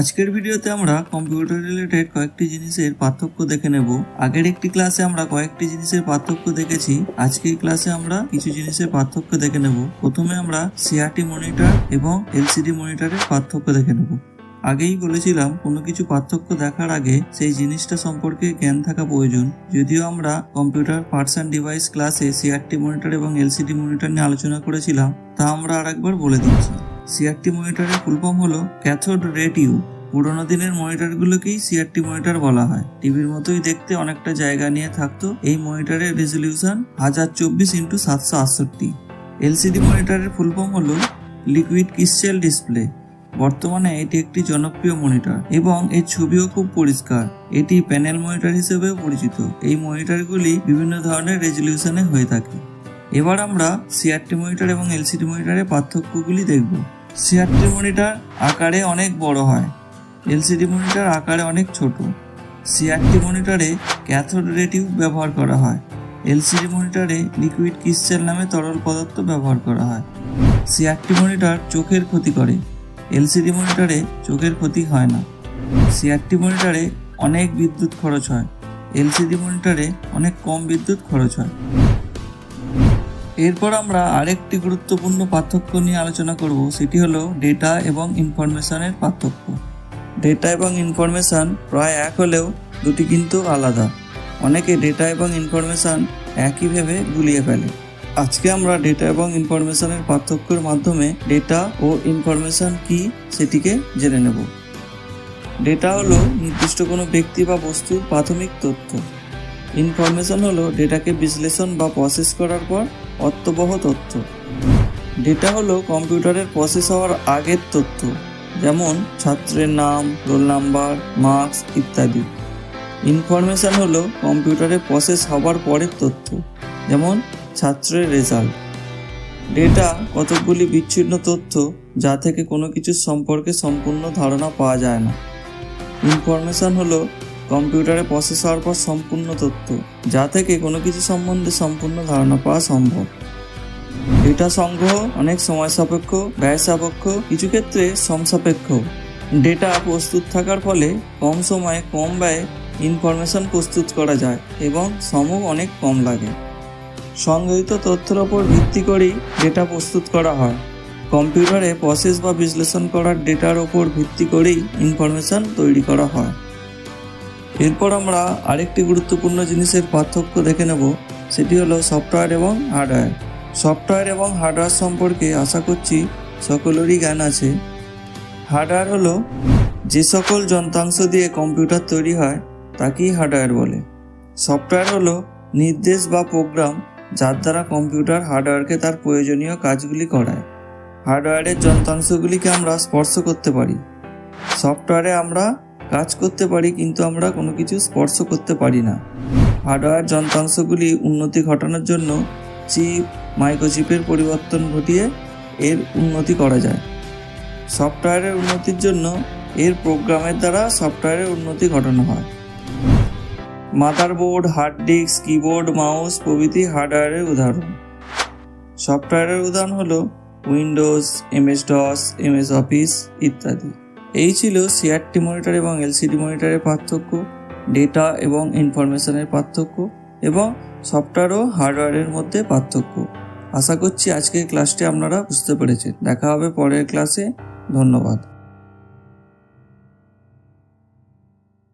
আজকের ভিডিওতে আমরা কম্পিউটার রিলেটেড কয়েকটি জিনিসের পার্থক্য দেখে নেব। আগের একটি ক্লাসে আমরা কয়েকটি জিনিসের পার্থক্য দেখেছি। আজকের ক্লাসে আমরা কিছু জিনিসের পার্থক্য দেখে নেব। প্রথমে আমরা সিআরটি মনিটর এবং এলসিডি মনিটরের পার্থক্য দেখে নেব। আগেই বলেছিলাম, কোনো কিছু পার্থক্য দেখার আগে সেই জিনিসটা সম্পর্কে জ্ঞান থাকা প্রয়োজন। যদিও আমরা কম্পিউটার পার্টস অ্যান্ড ডিভাইস ক্লাসে সিআরটি মনিটর এবং এলসিডি মনিটর নিয়ে আলোচনা করেছিলাম, তা আমরা আরেকবার বলে দিচ্ছি। সিআরটি মনিটরের ফুল ফর্ম হলো ক্যাথোড রে টিউব পুরোনো দিনের মনিটরগুলোকেই সিআরটি মনিটর বলা হয়। টিভির মতোই দেখতে অনেকটা জায়গা নিয়ে থাকতো এই মনিটরের রেজলিউশন হাজার চব্বিশ ইন্টু সাতশো আটষট্টি। এলসিডি মনিটরের ফুল ফর্ম হলো লিকুইড ক্রিস্টাল ডিসপ্লে। বর্তমানে এটি একটি জনপ্রিয় মনিটর এবং এর ছবিও খুব পরিষ্কার। এটি প্যানেল মনিটর হিসেবেও পরিচিত। এই মনিটরগুলি বিভিন্ন ধরনের রেজলিউশনে হয়ে থাকে। এবার আমরা সিআরটি মনিটর এবং এলসিডি মনিটরের পার্থক্যগুলি দেখব। সিআরটি মনিটর আকারে অনেক বড় হয়। এলসিডি মনিটর আকারে অনেক ছোট। সিআরটি মনিটরে ক্যাথোড রে টিউব ব্যবহার করা হয়। এলসিডি মনিটরে লিকুইড ক্রিস্টাল নামে তরল পদার্থ ব্যবহার করা হয়। সিআরটি মনিটর চোখের ক্ষতি করে। এলসিডি মনিটরে চোখের ক্ষতি হয় না। সিআরটি মনিটরে অনেক বিদ্যুৎ খরচ হয়। এলসিডি মনিটরে অনেক কম বিদ্যুৎ খরচ হয়। এরপর আমরা আরেকটি গুরুত্বপূর্ণ পার্থক্য নিয়ে আলোচনা করব, সেটি হলো ডেটা এবং ইনফরমেশনের পার্থক্য। ডেটা এবং ইনফরমেশান প্রায় এক হলেও দুটি কিন্তু আলাদা। অনেকে ডেটা এবং ইনফরমেশান একই ভেবে গুলিয়ে ফেলে। আজকে আমরা ডেটা এবং ইনফরমেশনের পার্থক্যের মাধ্যমে ডেটা ও ইনফরমেশন কি সেটিকে জেনে নেব। ডেটা হলো নির্দিষ্ট কোনো ব্যক্তি বা বস্তুর প্রাথমিক তথ্য। ইনফরমেশন হলো ডেটাকে বিশ্লেষণ বা প্রসেস করার পর অর্থবহ তথ্য। ডেটা হলো কম্পিউটারের প্রসেস হওয়ার আগের তথ্য, যেমন ছাত্রের নাম রোল নাম্বার মার্কস ইত্যাদি। ইনফরমেশান হলো কম্পিউটারে প্রসেস হওয়ার পরের তথ্য, যেমন ছাত্রের রেজাল্ট ডেটা কতকগুলি বিচ্ছিন্ন তথ্য, যা থেকে কোনো কিছুর সম্পর্কে সম্পূর্ণ ধারণা পাওয়া যায় না। ইনফরমেশন হলো কম্পিউটারে প্রসেস হওয়ার পর সম্পূর্ণ তথ্য, যা থেকে কোনো কিছু সম্বন্ধে সম্পূর্ণ ধারণা পাওয়া সম্ভব। ডেটা সংগ্রহ, অনেক সময় সাপেক্ষ, ব্যয় সাপেক্ষ, কিছু ক্ষেত্রে সমসাপেক্ষ ডেটা প্রস্তুত থাকার ফলে কম সময়ে কম ব্যয়ে ইনফরমেশন প্রস্তুত করা যায় এবং সময় অনেক কম লাগে। সংগৃহীত তথ্যের ওপর ভিত্তি করেই ডেটা প্রস্তুত করা হয়। কম্পিউটারে প্রসেস বা বিশ্লেষণ করার ডেটার ওপর ভিত্তি করেই ইনফরমেশন তৈরি করা হয়। এরপর আমরা আরেকটি গুরুত্বপূর্ণ জিনিসের পার্থক্য দেখে নেব, সেটি হলো সফটওয়্যার এবং হার্ডওয়্যার। সফটওয়্যার এবং হার্ডওয়্যার সম্পর্কে আশা করছি সকলেরই জ্ঞান আছে। হার্ডওয়্যার হলো যে সকল যন্ত্রাংশ দিয়ে কম্পিউটার তৈরি হয়, তাকেই হার্ডওয়্যার বলে। সফটওয়্যার হলো নির্দেশ বা প্রোগ্রাম যার দ্বারা কম্পিউটার হার্ডওয়্যারকে তার প্রয়োজনীয় কাজগুলি করায়। হার্ডওয়্যারের যন্ত্রাংশগুলিকে আমরা স্পর্শ করতে পারি। সফটওয়্যারে আমরা কাজ করতে পারি, কিন্তু আমরা কোনো কিছু স্পর্শ করতে পারি না। হার্ডওয়্যার যন্ত্রাংশগুলি উন্নতি ঘটানোর জন্য চিপ, মাইক্রোচিপের পরিবর্তন ঘটিয়ে এর উন্নতি করা যায়। সফটওয়্যারের উন্নতির জন্য এর প্রোগ্রামের দ্বারা সফটওয়্যারের উন্নতি ঘটানো হয়। Motherboard, hard disk, keyboard, mouse প্রভৃতি হার্ডওয়্যারের উদাহরণ। সফটওয়্যারের উদাহরণ হলো Windows MS DOS MS Office ইত্যাদি। এই ছিল সিআরটি মনিটর এবং এলসিডি মনিটরের পার্থক্য ডেটা এবং ইনফরমেশনের পার্থক্য এবং সফটওয়্যার ও হার্ডওয়্যারের মধ্যে পার্থক্য। আশা করছি আজকের ক্লাসটি আপনারা বুঝতে পেরেছেন। দেখা হবে পরের ক্লাসে ধন্যবাদ।